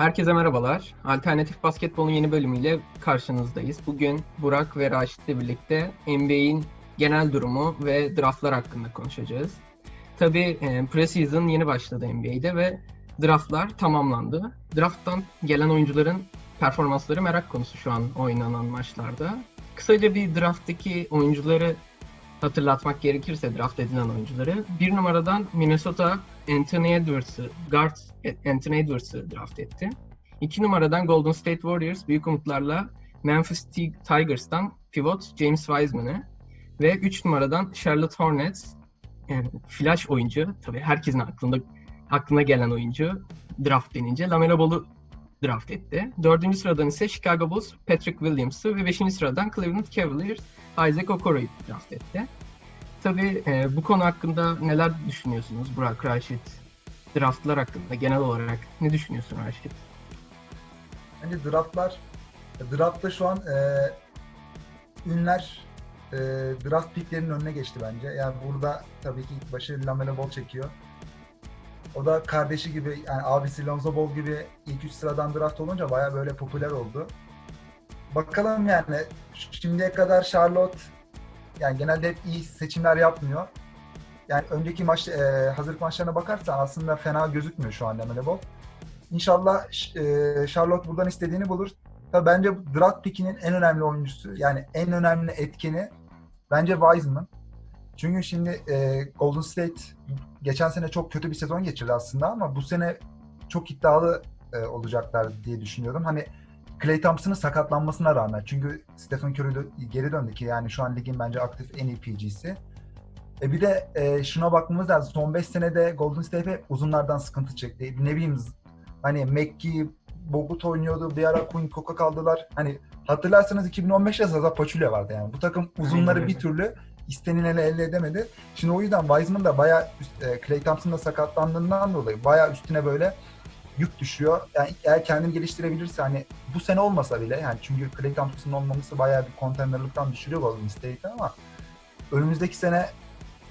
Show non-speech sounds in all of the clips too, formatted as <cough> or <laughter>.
Herkese merhabalar. Alternatif Basketbol'un yeni bölümüyle karşınızdayız. Bugün Burak ve Raşit'le birlikte NBA'in genel durumu ve draftlar hakkında konuşacağız. Tabii e, preseason yeni başladı NBA'de ve draftlar tamamlandı. Drafttan gelen oyuncuların performansları merak konusu şu an oynanan maçlarda. Kısaca bir drafttaki oyuncuları hatırlatmak gerekirse draft edilen oyuncuları. Bir numaradan Minnesota Anthony Edwards'ı, guard Anthony Edwards'ı draft etti. İki numaradan Golden State Warriors büyük umutlarla Memphis Tigers'tan pivot James Wiseman'ı ve 3 numaradan Charlotte Hornets yani flash oyuncu, tabii herkesin aklında aklına gelen oyuncu draft denince Lamelo Ball'u draft etti. Dördüncü sıradan ise Chicago Bulls Patrick Williams'ı ve beşinci sıradan Cleveland Cavaliers Isaac Okoro'yu draft etti. Tabii e, bu konu hakkında neler düşünüyorsunuz Burak Raşit? Draftlar hakkında genel olarak ne düşünüyorsun Raşit? Hani draftlar, draftta şu an e, ünler e, draft picklerinin önüne geçti bence. Yani burada tabii ki ilk başı Lamelo Ball çekiyor. O da kardeşi gibi yani abisi Lonzo Ball gibi ilk üç sıradan draft olunca baya böyle popüler oldu. Bakalım yani şimdiye kadar Charlotte yani genelde hep iyi seçimler yapmıyor. Yani önceki maç e, hazırlık maçlarına bakarsan aslında fena gözükmüyor şu an Lamelo Ball. İnşallah e, Charlotte buradan istediğini bulur. Tabii bence draft pickinin en önemli oyuncusu yani en önemli etkeni bence Wiseman. Çünkü şimdi e, Golden State geçen sene çok kötü bir sezon geçirdi aslında ama bu sene çok iddialı e, olacaklar diye düşünüyorum. Hani Klay Thompson'ın sakatlanmasına rağmen çünkü Stephen Curry geri döndü ki yani şu an ligin bence aktif en iyi PG'si. E bir de e, şuna bakmamız lazım. Son 5 senede Golden State hep uzunlardan sıkıntı çekti. Ne bileyim hani McGee, Bogut oynuyordu. Bir ara Quinn Cook'a kaldılar. Hani hatırlarsanız 2015'te Zaza Pachulia vardı yani. Bu takım uzunları bir <laughs> türlü istenileni elde edemedi. Şimdi o yüzden Wiseman da bayağı e, Klay Thompson'da sakatlandığından dolayı bayağı üstüne böyle yük düşüyor. Yani eğer kendini geliştirebilirse hani bu sene olmasa bile yani çünkü Klay Thompson'ın olmaması bayağı bir contenderlıktan düşürüyor Golden State'i ama önümüzdeki sene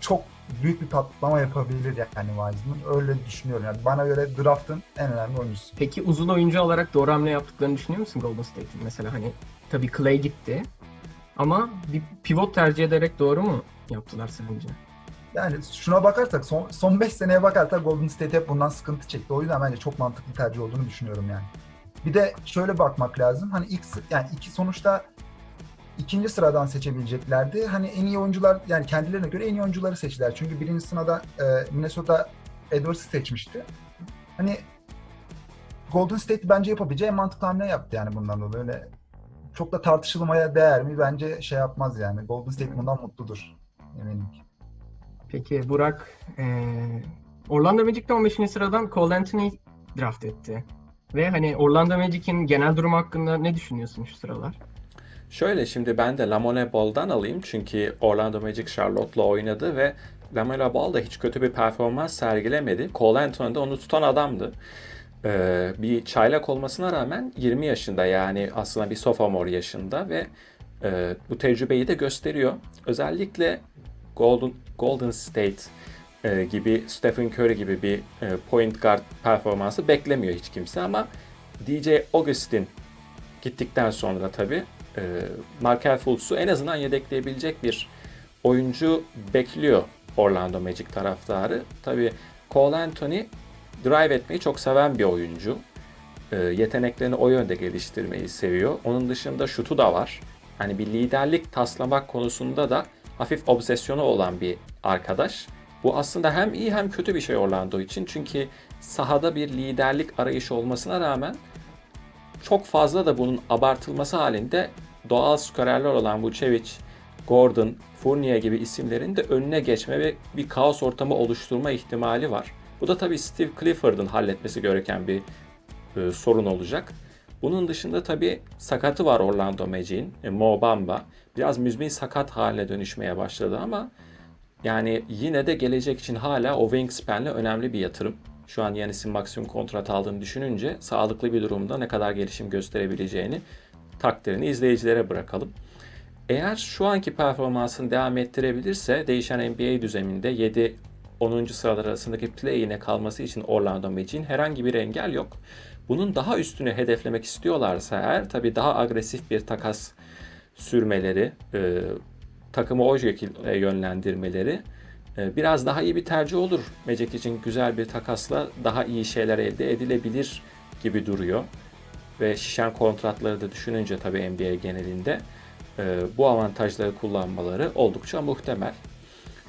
çok büyük bir patlama yapabilir yani Wiseman. Öyle düşünüyorum. Yani bana göre draft'ın en önemli oyuncusu. Peki uzun oyuncu olarak doğru hamle yaptıklarını düşünüyor musun Golden State'in? Mesela hani tabii Clay gitti ama bir pivot tercih ederek doğru mu yaptılar sence? Yani şuna bakarsak son, son 5 seneye bakarsak Golden State hep bundan sıkıntı çekti. O yüzden bence çok mantıklı tercih olduğunu düşünüyorum yani. Bir de şöyle bakmak lazım. Hani ilk yani iki sonuçta ikinci sıradan seçebileceklerdi. Hani en iyi oyuncular yani kendilerine göre en iyi oyuncuları seçtiler. Çünkü birinci sırada e, Minnesota Edwards'ı seçmişti. Hani Golden State bence yapabileceği mantıklı hamle yaptı yani bundan dolayı. Öyle çok da tartışılmaya değer mi? Bence şey yapmaz yani. Golden State bundan mutludur. Eminim ki. Peki Burak eee Orlando Magic'te 15. sıradan Cole Anthony draft etti. Ve hani Orlando Magic'in genel durumu hakkında ne düşünüyorsun şu sıralar? Şöyle şimdi ben de Lamelo Ball'dan alayım çünkü Orlando Magic Charlotte'la oynadı ve Lamelo Ball da hiç kötü bir performans sergilemedi. Cole Anthony de onu tutan adamdı. Ee, bir çaylak olmasına rağmen 20 yaşında yani aslında bir sophomore yaşında ve e, bu tecrübeyi de gösteriyor. Özellikle Golden, Golden State e, gibi Stephen Curry gibi bir e, point guard performansı beklemiyor hiç kimse ama DJ Augustin gittikten sonra tabii e, Markel Fultz'u en azından yedekleyebilecek bir oyuncu bekliyor Orlando Magic taraftarı. Tabii Cole Anthony drive etmeyi çok seven bir oyuncu. E, yeteneklerini o yönde geliştirmeyi seviyor. Onun dışında şutu da var. Hani bir liderlik taslamak konusunda da hafif obsesyonu olan bir arkadaş. Bu aslında hem iyi hem kötü bir şey Orlando için. Çünkü sahada bir liderlik arayışı olmasına rağmen çok fazla da bunun abartılması halinde doğal skorerler olan Vucevic, Gordon, Fournier gibi isimlerin de önüne geçme ve bir kaos ortamı oluşturma ihtimali var. Bu da tabii Steve Clifford'ın halletmesi gereken bir e, sorun olacak. Bunun dışında tabii sakatı var Orlando Magic'in, e, Mo Bamba. Biraz müzmin sakat haline dönüşmeye başladı ama yani yine de gelecek için hala o wingspan'le önemli bir yatırım. Şu an Yanis'in maksimum kontrat aldığını düşününce sağlıklı bir durumda ne kadar gelişim gösterebileceğini takdirini izleyicilere bırakalım. Eğer şu anki performansını devam ettirebilirse değişen NBA düzeninde 7 10. sıralar arasındaki play-in'e kalması için Orlando Magic'in herhangi bir engel yok. Bunun daha üstüne hedeflemek istiyorlarsa eğer tabii daha agresif bir takas sürmeleri, e, takımı o şekilde yönlendirmeleri e, biraz daha iyi bir tercih olur. Magic için güzel bir takasla daha iyi şeyler elde edilebilir gibi duruyor. Ve şişen kontratları da düşününce tabii NBA genelinde e, bu avantajları kullanmaları oldukça muhtemel.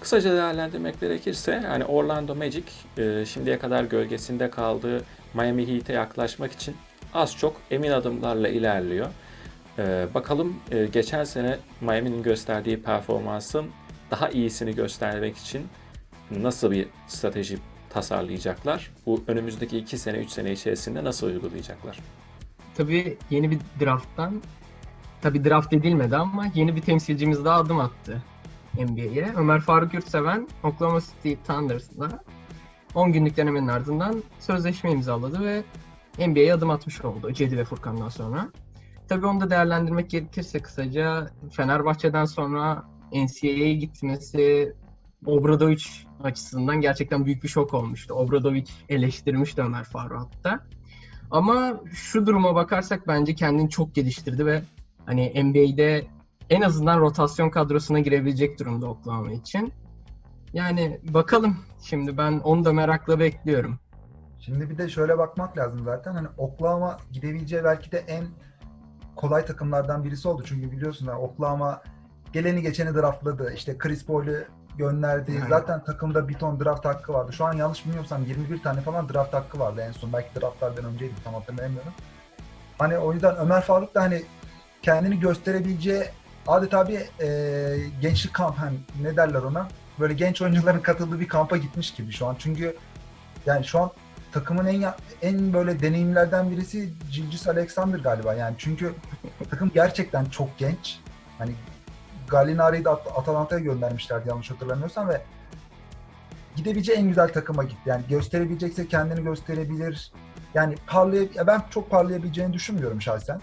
Kısaca değerlendirmek gerekirse yani Orlando Magic e, şimdiye kadar gölgesinde kaldığı Miami Heat'e yaklaşmak için az çok emin adımlarla ilerliyor. E, bakalım e, geçen sene Miami'nin gösterdiği performansın daha iyisini göstermek için nasıl bir strateji tasarlayacaklar? Bu önümüzdeki 2 sene 3 sene içerisinde nasıl uygulayacaklar? Tabii yeni bir drafttan, tabii draft edilmedi ama yeni bir temsilcimiz daha adım attı NBA'ye. Ömer Faruk Yurtseven Oklahoma City Thunders'la 10 günlük denemenin ardından sözleşme imzaladı ve NBA'ye adım atmış oldu Cedi ve Furkan'dan sonra. Tabii onu da değerlendirmek gerekirse kısaca Fenerbahçe'den sonra NCAA'ye gitmesi Obradovic açısından gerçekten büyük bir şok olmuştu. Obradovic eleştirmişti Ömer Faruk hatta. Ama şu duruma bakarsak bence kendini çok geliştirdi ve hani NBA'de en azından rotasyon kadrosuna girebilecek durumda Oklahoma için. Yani bakalım şimdi ben onu da merakla bekliyorum. Şimdi bir de şöyle bakmak lazım zaten. Hani Oklahoma gidebileceği belki de en kolay takımlardan birisi oldu. Çünkü biliyorsun yani Oklahoma geleni geçeni draftladı. İşte Chris Paul'u gönderdi. Aynen. Zaten takımda bir ton draft hakkı vardı. Şu an yanlış bilmiyorsam 21 tane falan draft hakkı vardı en son. Belki draftlardan önceydi tam hatırlayamıyorum. Hani o yüzden Ömer Faruk da hani kendini gösterebileceği adeta bir e, gençlik kamp hani ne derler ona böyle genç oyuncuların katıldığı bir kampa gitmiş gibi şu an. Çünkü yani şu an takımın en en böyle deneyimlerden birisi Gilgis Alexander galiba. Yani çünkü takım gerçekten çok genç. Hani Gallinari'yi de At- Atalanta'ya göndermişlerdi yanlış hatırlamıyorsam ve gidebileceği en güzel takıma gitti. Yani gösterebilecekse kendini gösterebilir. Yani parlay ya ben çok parlayabileceğini düşünmüyorum şahsen.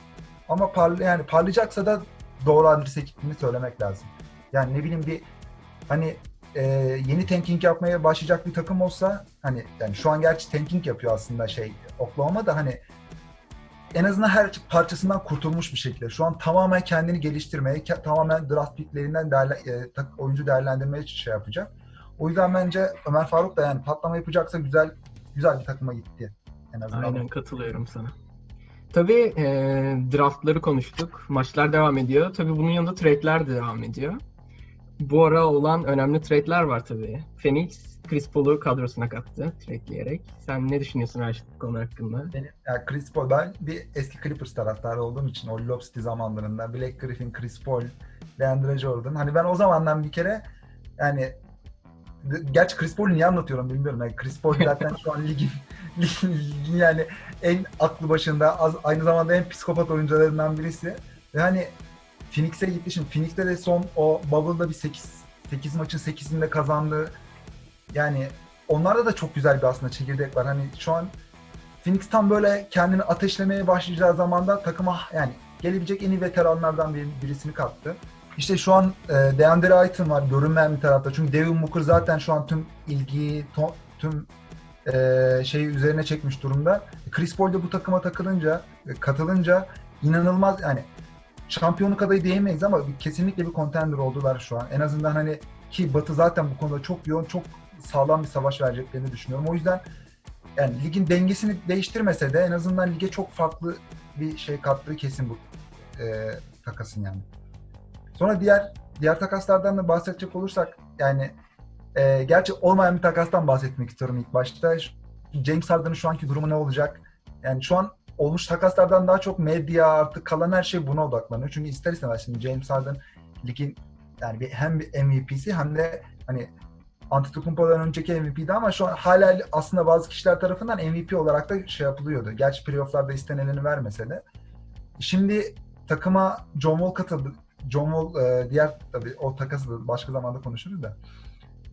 Ama parla yani parlayacaksa da doğru adrese gittiğini söylemek lazım. Yani ne bileyim bir hani e, yeni tanking yapmaya başlayacak bir takım olsa hani yani şu an gerçi tanking yapıyor aslında şey Oklahoma da hani en azından her parçasından kurtulmuş bir şekilde. Şu an tamamen kendini geliştirmeye, tamamen draft picklerinden değerle, e, tak- oyuncu değerlendirmeye şey yapacak. O yüzden bence Ömer Faruk da yani patlama yapacaksa güzel güzel bir takıma gitti. En azından. Aynen katılıyorum sana. Tabii e, draftları konuştuk. Maçlar devam ediyor. Tabii bunun yanında trade'ler de devam ediyor. Bu ara olan önemli trade'ler var tabii. Phoenix, Chris Paul'u kadrosuna kattı trade'leyerek. Sen ne düşünüyorsun Raşit bu konu hakkında? Benim, yani Chris Paul, ben bir eski Clippers taraftarı olduğum için o Lob City zamanlarında Black Griffin, Chris Paul, DeAndre Jordan. Hani ben o zamandan bir kere yani gerçi Chris Paul'u niye anlatıyorum bilmiyorum. Yani Chris Paul zaten şu an ligin, <laughs> ligin, ligin yani en aklı başında az, aynı zamanda en psikopat oyuncularından birisi. Ve hani Phoenix'e gitti şimdi. Phoenix'te de son o Bubble'da bir 8 8 maçın 8'inde kazandı. Yani onlarda da çok güzel bir aslında çekirdek var. Hani şu an Phoenix tam böyle kendini ateşlemeye başlayacağı zamanda takıma yani gelebilecek en iyi veteranlardan bir, birisini kattı. İşte şu an e, DeAndre Ayton var görünmeyen bir tarafta. Çünkü Devin Booker zaten şu an tüm ilgiyi, to- tüm e, şeyi üzerine çekmiş durumda. Chris Paul de bu takıma takılınca, e, katılınca inanılmaz yani şampiyonluk adayı diyemeyiz ama kesinlikle bir contender oldular şu an. En azından hani ki Batı zaten bu konuda çok yoğun, çok sağlam bir savaş vereceklerini düşünüyorum. O yüzden yani ligin dengesini değiştirmese de en azından lige çok farklı bir şey kattığı kesin bu e, takasın yani. Sonra diğer diğer takaslardan da bahsedecek olursak yani e, gerçi olmayan bir takastan bahsetmek istiyorum ilk başta. James Harden'ın şu anki durumu ne olacak? Yani şu an olmuş takaslardan daha çok medya artık kalan her şey buna odaklanıyor. Çünkü ister istemez şimdi James Harden ligin yani bir, hem MVP'si hem de hani Antetokounmpo'dan önceki MVP'di ama şu an hala aslında bazı kişiler tarafından MVP olarak da şey yapılıyordu. Gerçi playoff'larda istenileni vermese de. Şimdi takıma John Wall katıldı. John Wall e, diğer tabii o takası da başka zamanda konuşuruz da.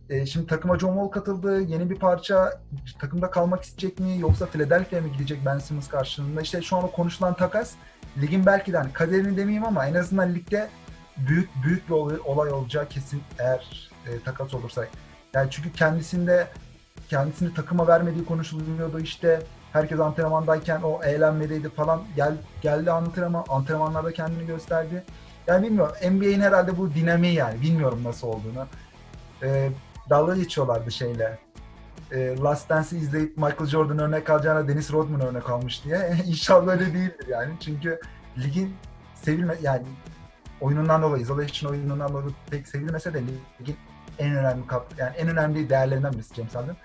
E, şimdi takıma John Wall katıldı. Yeni bir parça takımda kalmak isteyecek mi yoksa Philadelphia'ya mı gidecek Ben Simmons karşılığında? İşte şu an o konuşulan takas ligin belki de hani kaderini demeyeyim ama en azından ligde büyük büyük bir olay, olacağı kesin eğer e, takas olursa. Yani çünkü kendisinde kendisini takıma vermediği konuşuluyordu işte herkes antrenmandayken o eğlenmedeydi falan. Gel, geldi antrenman, antrenmanlarda kendini gösterdi. Yani bilmiyorum. NBA'in herhalde bu dinamiği yani. Bilmiyorum nasıl olduğunu. Ee, dalga geçiyorlardı şeyle. Ee, Last Dance'i izleyip Michael Jordan örnek alacağına Dennis Rodman örnek almış diye. <laughs> İnşallah öyle değildir yani. Çünkü ligin sevilme yani oyunundan dolayı, isolation oyunundan dolayı pek sevilmese de ligin en önemli kap yani en önemli değerlerinden birisi James Harden.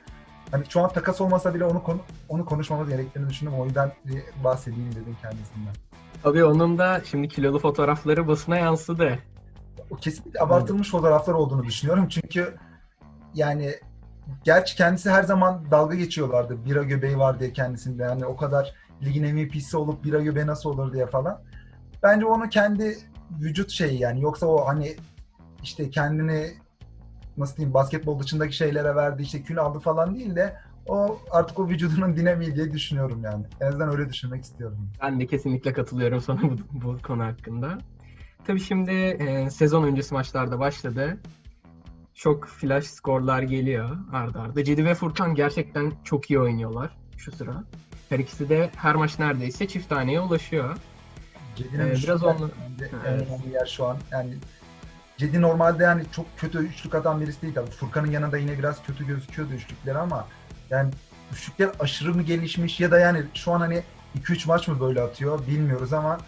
Hani şu an takas olmasa bile onu konu, onu konuşmamız gerektiğini düşündüm. O yüzden bir bahsedeyim dedim kendisinden. Tabii onun da şimdi kilolu fotoğrafları basına yansıdı. O kesinlikle abartılmış fotoğraflar olduğunu düşünüyorum. Çünkü yani gerçi kendisi her zaman dalga geçiyorlardı. Bira göbeği var diye kendisinde. Yani o kadar ligin MVP'si olup bira göbeği nasıl olur diye falan. Bence onu kendi vücut şeyi yani. Yoksa o hani işte kendini nasıl diyeyim basketbol dışındaki şeylere verdi işte kilo aldı falan değil de o artık o vücudunun dinamiği diye düşünüyorum yani. En azından öyle düşünmek istiyorum. Ben de kesinlikle katılıyorum sana bu, bu konu hakkında. Tabii şimdi e, sezon öncesi maçlarda başladı. Çok flash skorlar geliyor arda arda. Cedi ve Furkan gerçekten çok iyi oynuyorlar şu sıra. Her ikisi de her maç neredeyse çift taneye ulaşıyor. Cedi'nin Ee, biraz onu- bence en Evet. önemli yer şu an. Yani Cedi normalde yani çok kötü üçlük atan birisi değil tabii. Furkan'ın yanında yine biraz kötü gözüküyordu üçlükleri ama yani üçlükler aşırı mı gelişmiş ya da yani şu an hani 2-3 maç mı böyle atıyor bilmiyoruz ama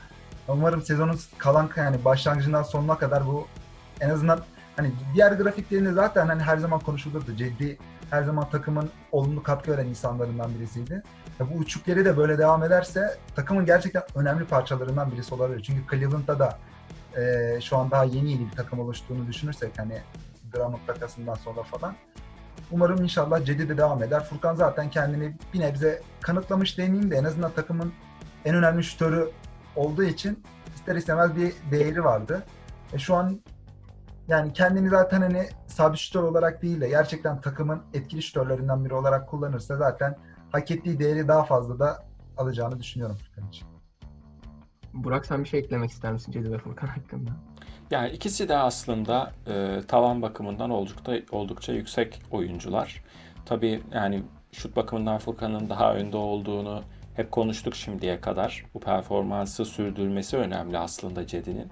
umarım sezonun kalan yani başlangıcından sonuna kadar bu en azından hani diğer grafiklerinde zaten hani her zaman konuşulurdu. Cedi her zaman takımın olumlu katkı veren insanlarından birisiydi. Ya bu üçlükleri de böyle devam ederse takımın gerçekten önemli parçalarından birisi olabilir. Çünkü Cleveland'da da e, şu an daha yeni yeni bir takım oluştuğunu düşünürsek hani Drummond takasından sonra falan. Umarım inşallah Cedi de devam eder. Furkan zaten kendini bir nebze kanıtlamış demeyeyim de en azından takımın en önemli şütörü olduğu için ister istemez bir değeri vardı. E, şu an yani kendini zaten hani sabit şütör olarak değil de gerçekten takımın etkili şütörlerinden biri olarak kullanırsa zaten hak ettiği değeri daha fazla da alacağını düşünüyorum Furkan için. Burak sen bir şey eklemek ister misin Cedi ve Furkan hakkında? Yani ikisi de aslında e, tavan bakımından oldukça oldukça yüksek oyuncular. Tabii yani şut bakımından Furkan'ın daha önde olduğunu hep konuştuk şimdiye kadar. Bu performansı sürdürmesi önemli aslında Cedi'nin.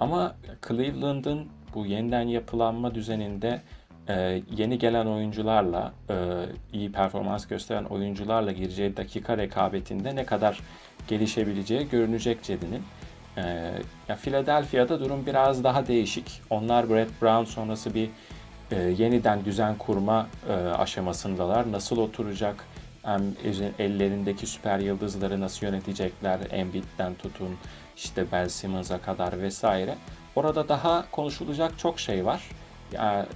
Ama Cleveland'ın bu yeniden yapılanma düzeninde e, yeni gelen oyuncularla, e, iyi performans gösteren oyuncularla gireceği dakika rekabetinde ne kadar gelişebileceği görünecek Cedi'nin. Ee, ya Philadelphia'da durum biraz daha değişik. Onlar Brett Brown sonrası bir e, yeniden düzen kurma e, aşamasındalar. Nasıl oturacak? Hem ellerindeki süper yıldızları nasıl yönetecekler? Embiid'den tutun işte Ben Simmons'a kadar vesaire. Orada daha konuşulacak çok şey var.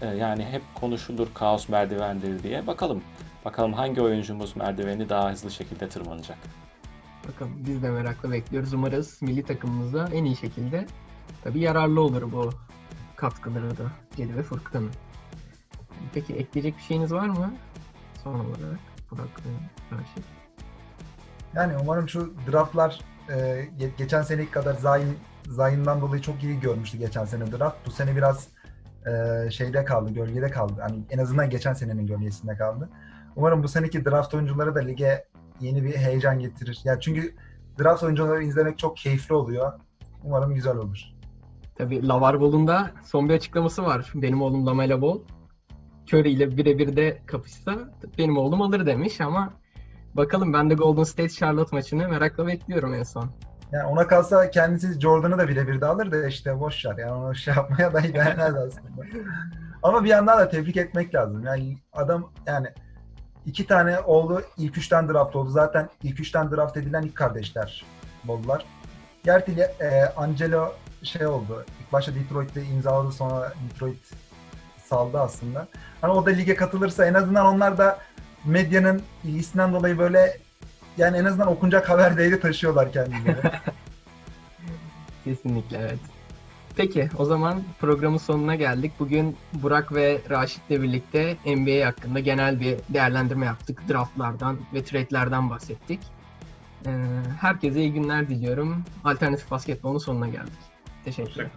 E, yani hep konuşulur kaos merdivendir diye. Bakalım. Bakalım hangi oyuncumuz merdiveni daha hızlı şekilde tırmanacak. Bakalım biz de merakla bekliyoruz. Umarız milli takımımıza en iyi şekilde tabii yararlı olur bu katkıları da Cedi ve Furkan'ın. Peki ekleyecek bir şeyiniz var mı? Son olarak Burak Raşit. Yani umarım şu draftlar e, ge- geçen seneki kadar Zayn Zayn'dan dolayı çok iyi görmüştü geçen sene draft. Bu sene biraz e, şeyde kaldı, gölgede kaldı. Hani en azından geçen senenin gölgesinde kaldı. Umarım bu seneki draft oyuncuları da lige yeni bir heyecan getirir. Yani çünkü draft oyuncuları izlemek çok keyifli oluyor. Umarım güzel olur. Tabii Lavar Ball'un son bir açıklaması var. Benim oğlum Lamela Ball. Curry ile birebir de kapışsa benim oğlum alır demiş ama bakalım ben de Golden State Charlotte maçını merakla bekliyorum en son. Yani ona kalsa kendisi Jordan'ı da birebir de alır da işte boş ver. Yani onu şey yapmaya da gelmez aslında. <laughs> Ama bir yandan da tebrik etmek lazım. Yani adam yani iki tane oğlu ilk üçten draft oldu. Zaten ilk üçten draft edilen ilk kardeşler oldular. Gerçi e, Angelo şey oldu. İlk başta Detroit'te imzaladı sonra Detroit saldı aslında. Hani o da lige katılırsa en azından onlar da medyanın ilgisinden dolayı böyle yani en azından okunacak haber değeri taşıyorlar kendileri. <laughs> Kesinlikle evet. Peki o zaman programın sonuna geldik. Bugün Burak ve Raşit'le birlikte NBA hakkında genel bir değerlendirme yaptık. Draftlardan ve trade'lerden bahsettik. Ee, herkese iyi günler diliyorum. Alternatif basketbolun sonuna geldik. Teşekkürler.